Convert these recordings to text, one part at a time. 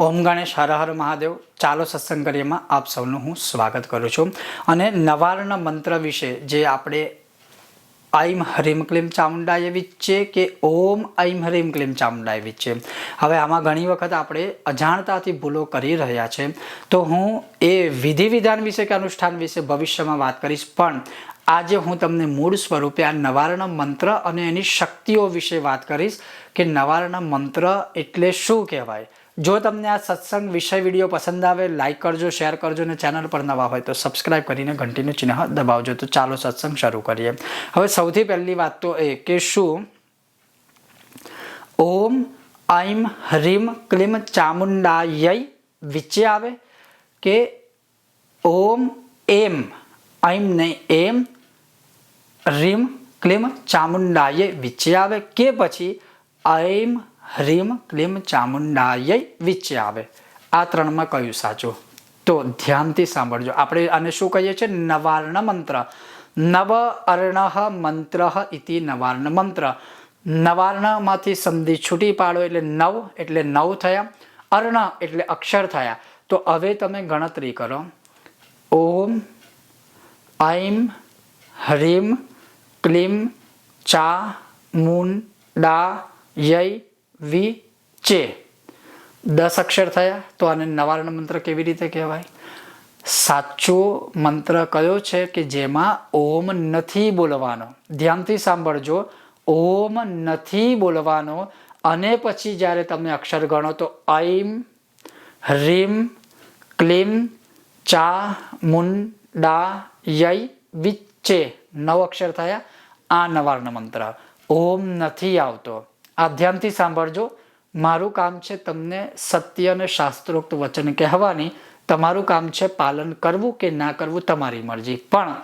ઓમ ગણેશ હર હર મહાદેવ. ચાલો સત્સંગ કરીએમાં આપ સૌનું હું સ્વાગત કરું છું. અને નવાર્ણ મંત્ર વિશે જે આપણે આઈમ હરીમ ક્લીમ ચામુંડાય વિચ્ચે કે ઓમ આઈમ હરીમ ક્લીમ ચામુંડાય વિચ્ચે હવે આમાં ઘણી વખત આપણે અજાણતાથી ભૂલો કરી રહ્યા છે. તો હું એ વિધિ વિધાન વિશે કે અનુષ્ઠાન વિશે ભવિષ્યમાં વાત કરીશ. પણ આજે હું તમને મૂળ સ્વરૂપે આ નવાર્ણ મંત્ર અને એની શક્તિઓ વિશે વાત કરીશ કે નવાર્ણ મંત્ર એટલે શું કહેવાય? જો તમને આ સત્સંગ વિષય વીડિયો પસંદ આવે લાઈક કરજો શેર કરજો અને ચેનલ પર નવા હોય તો સબસ્ક્રાઇબ કરીને ઘંટીનું ચિહ્ન દબાવજો. તો ચાલો સત્સંગ શરૂ કરીએ. હવે સૌથી પહેલી વાત તો એ કે શું? ઓમ આઈમ હ્રીમ ક્લીમ ચામુંડાય વિચે આવે કે ઓમ એમ, આઈમ ને એમ રીમ ક્લીમ ચામુંડાય વિચે આવે કે પછી ઐમ હ્રીમ ક્લીમ ચામુંડાય વિચે આવે આ ત્રણમાં કયું સાચું? તો ધ્યાનથી સાંભળજો. આપણે આને શું કહીએ છીએ? નવાર્ણ મંત્ર. નવ અર્ણ મંત્ર ઇતિ નવાર્ણ મંત્ર. નવાર્ણમાંથી સંધિ છૂટી પાડો એટલે નવ એટલે નવ થયા. અર્ણ એટલે અક્ષર થયા. તો હવે તમે ગણતરી કરો. ઓમ ઐમ હ્રીમ ક્લીમ ચા, મુન, ડા યય વી, ચે. દસ અક્ષર થયા, તો આને નવારણ મંત્ર કેવી રીતે કહેવાય? સાચો મંત્ર કયો છે કે જેમાં ઓમ નથી બોલવાનો? ધ્યાનથી સાંભળજો. ઓમ નથી બોલવાનો અને પછી જ્યારે તમે અક્ષર ગણો, તો ઐમ હ્રીમ ક્લીમ, ચા, મુન, ડા યય વિચ્ચે નવ અક્ષર થયા. આ નવાર્ણ મંત્ર ઓમ નથી આવતો. આ ધ્યાનથી સાંભળજો. મારું કામ છે તમને સત્ય અને શાસ્ત્રોક્ત વચન કહેવાની. તમારું કામ છે પાલન કરવું કે ના કરવું તમારી મરજી. પણ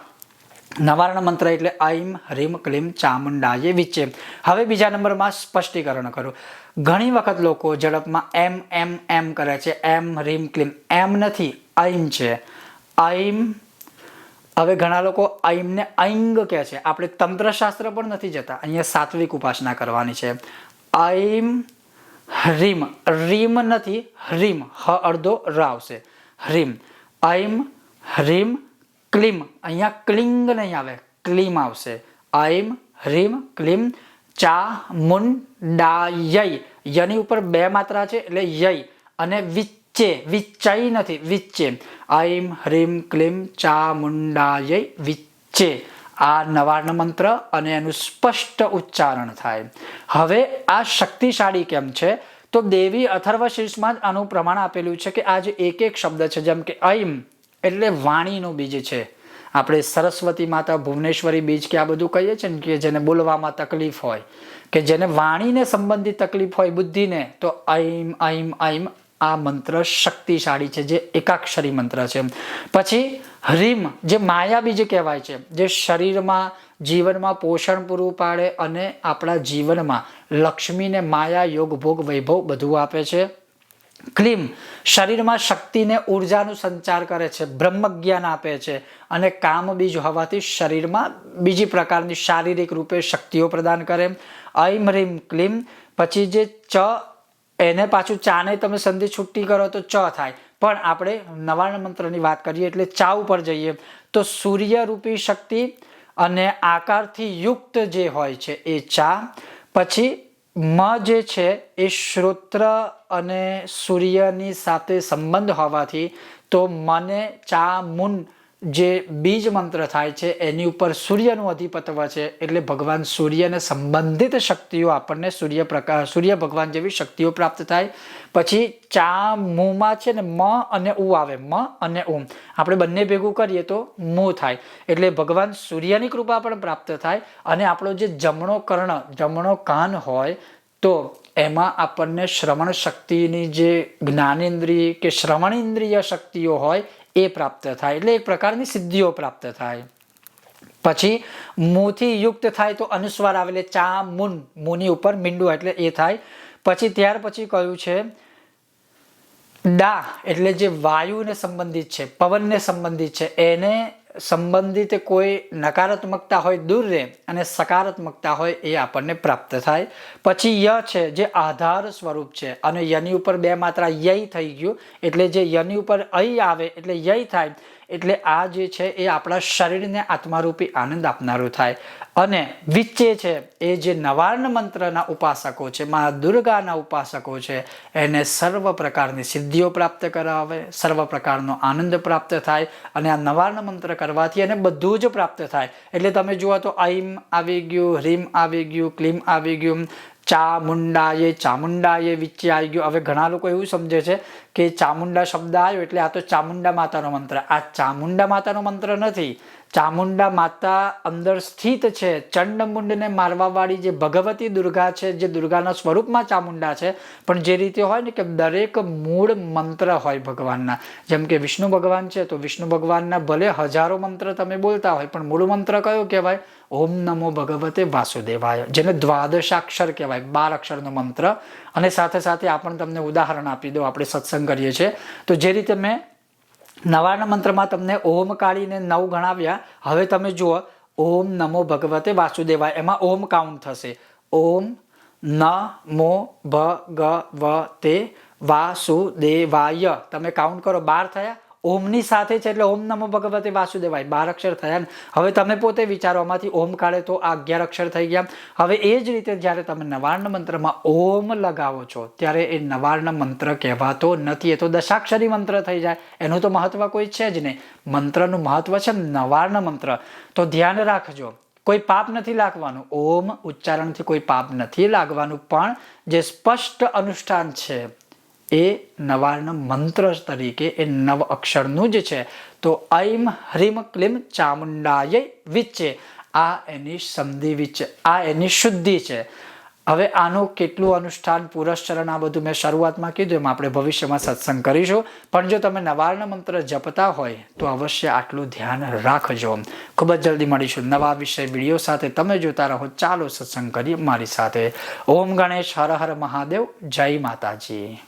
નવાર્ણ મંત્ર એટલે આઈમ હરીમ ક્લીમ, ચામુંડાએ વિચે. હવે બીજા નંબરમાં સ્પષ્ટીકરણ કરો. ઘણી વખત લોકો ઝડપમાં એમ એમ એમ કરે છે. એમ હરીમ ક્લીમ. એમ નથી. આઈમ છે. આઈમ હવે ઘણા લોકો આઈમને ઐંગ કહે છે. આપણે તંત્રશાસ્ત્ર પણ નથી જતા. અહીંયા સાત્વિક ઉપાસના કરવાની છે. આઈમ હ્રીમ રીમ નથી હ્રીમ હ અડધો ર આવશે. હ્રીમ આઈમ હ્રીમ ક્લીમ. અહીંયા ક્લિંગ નહીં આવે. ક્લીમ આવશે. આઈમ હ્રીમ ક્લીમ. ચા મુન ડા યની ઉપર બે માત્રા છે એટલે યય અને વિચ્ચે વિચ્ચય નથી વિચ્ચે આઈમ હ્રીમ ક્લીમ ચા મુંડાય વિચ્ચે આ નવાર્ણ મંત્ર અને એનું સ્પષ્ટ ઉચ્ચારણ થાય. હવે આ શક્તિશાળી કેમ છે? તો દેવી અથર્વ શીર્ષમાં જ આનું પ્રમાણ આપેલું છે કે આ જે એક એક શબ્દ છે, જેમ કે ઐમ એટલે વાણીનું બીજ છે. આપણે સરસ્વતી માતા, ભુવનેશ્વરી બીજ કે આ બધું કહીએ છીએ ને કે જેને બોલવામાં તકલીફ હોય. કે જેને વાણીને સંબંધિત તકલીફ હોય બુદ્ધિને, તો ઐમ ઐમ ઐમ આ મંત્ર શક્તિશાળી છે, જે એકાક્ષરી મંત્ર છે. પછી હરીમ જે માયા બીજ કહેવાય છે, જે શરીરમાં, જીવનમાં પોષણ પૂરું પાડે અને આપણા જીવનમાં લક્ષ્મીને માયા, યોગ, ભોગ, વૈભવ બધું આપે છે. ક્લીમ, શરીરમાં શક્તિને ઉર્જાનું સંચાર કરે છે બ્રહ્મ જ્ઞાન આપે છે અને કામ બીજ હોવાથી શરીરમાં બીજી પ્રકારની શારીરિક રૂપે શક્તિઓ પ્રદાન કરે. ઐમ રીમ ક્લીમ, પછી જે ચ એને પાછું ચાને તમે સંધિ છૂટી કરો તો ચ થાય. પણ આપણે નવાણ મંત્રની વાત કરીએ એટલે ચા ઉપર જઈએ. તો સૂર્યરૂપી શક્તિ અને આકારથી યુક્ત જે હોય છે એ ચા. પછી મ જે છે એ શ્રોત્ર અને સૂર્યની સાથે સંબંધ હોવાથી તો મને, ચા, મુન જે બીજ મંત્ર થાય છે, એની ઉપર સૂર્યનું અધિપત્વ છે, એટલે ભગવાન સૂર્યને સંબંધિત શક્તિઓ આપણને સૂર્ય પ્રકાશ સૂર્ય ભગવાન જેવી શક્તિઓ પ્રાપ્ત થાય. પછી ચા મુમાં છે ને મ અને ઉ આવે, મ અને ઉમ આપણે બંને ભેગું કરીએ તો મુ થાય. એટલે ભગવાન સૂર્યની કૃપા પણ પ્રાપ્ત થાય અને આપણો જે જમણો કર્ણ, જમણો કાન હોય, તો એમાં આપણને શ્રવણ શક્તિની જે જ્ઞાનેન્દ્રિય કે શ્રવણેન્દ્રિય શક્તિઓ હોય એ પ્રાપ્ત થાય એટલે એક પ્રકારની સિદ્ધિઓ પ્રાપ્ત થાય. પછી મોથી યુક્ત થાય તો અનુસ્વાર આવે ચા, મુન, મુની ઉપર મીંડું એટલે એ થાય. પછી ત્યાર પછી કયું છે? ડા એટલે જે વાયુને સંબંધિત છે, પવનને સંબંધિત છે, એને સંબંધિત કોઈ નકારાત્મકતા હોય, દૂર રહે અને સકારાત્મકતા હોય એ આપણને પ્રાપ્ત થાય. પછી ય છે, જે આધાર સ્વરૂપ છે અને યની ઉપર બે માત્રા યય થઈ ગયું, એટલે જે યની ઉપર અય આવે, એટલે યય થાય એટલે આ જે છે એ આપણા શરીરને આત્મારૂપી આનંદ આપનારું થાય. અને વિચ્ચે છે એ જે નવાર્ણ મંત્રના ઉપાસકો છે, મા દુર્ગાના ઉપાસકો છે, એને સર્વ પ્રકારની સિદ્ધિઓ પ્રાપ્ત કરાવે, સર્વ પ્રકારનો આનંદ પ્રાપ્ત થાય અને આ નવાર્ણ મંત્ર કરવાથી એને બધું જ પ્રાપ્ત થાય. એટલે તમે જુઓ તો ઐમ આવી ગયું હ્રીમ આવી ગયું, ક્લીમ આવી ગયું ચામુંડાએ ચામુંડાએ વિચ્ચે આવી ગયું. હવે ઘણા લોકો એવું સમજે છે કે ચામુંડા શબ્દ આવ્યો એટલે આ તો ચામુંડા માતાનો મંત્ર. આ ચામુંડા માતાનો મંત્ર નથી. ચામુંડા માતા અંદર સ્થિત છે. ચંડમુંડને મારવાવાળી જે ભગવતી દુર્ગા છે, જે દુર્ગાના સ્વરૂપમાં ચામુંડા છે, પણ જે રીતે હોય ને કે દરેક મૂળ મંત્ર હોય ભગવાનના. જેમ કે વિષ્ણુ ભગવાન છે, તો વિષ્ણુ ભગવાનના ભલે હજારો મંત્ર તમે બોલતા હોય, પણ મૂળ મંત્ર કયો કહેવાય? ઓમ નમો ભગવતે વાસુદેવાય. જેને દ્વાદશાક્ષર કહેવાય, બાર અક્ષરનો મંત્ર. અને સાથે સાથે આપણે તમને ઉદાહરણ આપી દો આપણે સત્સંગ કરીએ છીએ. તો જે રીતે મેં નવાના મંત્રમાં તમને ઓમ કાઢીને નવ ગણાવ્યા, હવે તમે જુઓ, ઓમ નમો ભગવતે વાસુદેવાય, એમાં ઓમ કાઉન્ટ થશે. ઓમ ન મો ભગવતે વાસુદેવાય. તમે કાઉન્ટ કરો, બાર થયા ઓમની સાથે છે એટલે ઓમ નમો ભગવતે વાસુદેવાય. બાર અક્ષર થયા ને હવે તમે પોતે વિચારોમાંથી ઓમ કાઢે તો આ અગિયાર અક્ષર થઈ ગયા હવે એ જ રીતે જ્યારે તમે નવાર્ણ મંત્રમાં ઓમ લગાવો છો, ત્યારે એ નવાર્ણ મંત્ર કહેવાતો નથી. એ તો દશાક્ષરી મંત્ર થઈ જાય. એનું તો મહત્વ કોઈ છે જ નહીં. મંત્રનું મહત્વ છે નવાર્ણ મંત્ર. તો ધ્યાન રાખજો. કોઈ પાપ નથી લાગવાનું. ઓમ ઉચ્ચારણથી કોઈ પાપ નથી લાગવાનું. પણ જે સ્પષ્ટ અનુષ્ઠાન છે એ નવાર્ણ મંત્ર તરીકે, એ નવ અક્ષરનું જ છે. તો ઐમ હ્રીમ ક્લીમ ચામુંડાય વિચ્ચે આ એની સંધિ વિચ્ચે આ એની શુદ્ધિ છે. હવે આનું કેટલું અનુષ્ઠાન પુરસ્ચરણ આ બધું મેં શરૂઆતમાં કીધું, એમ આપણે ભવિષ્યમાં સત્સંગ કરીશું. પણ જો તમે નવાર્ણ મંત્ર જપતા હોય, તો અવશ્ય આટલું ધ્યાન રાખજો. ખૂબ જ જલ્દી મળીશું નવા વિષય વીડિયો સાથે. તમે જોતા રહો, ચાલો સત્સંગ કરીએ મારી સાથે. ઓમ ગણેશ, હર હર મહાદેવ, જય માતાજી.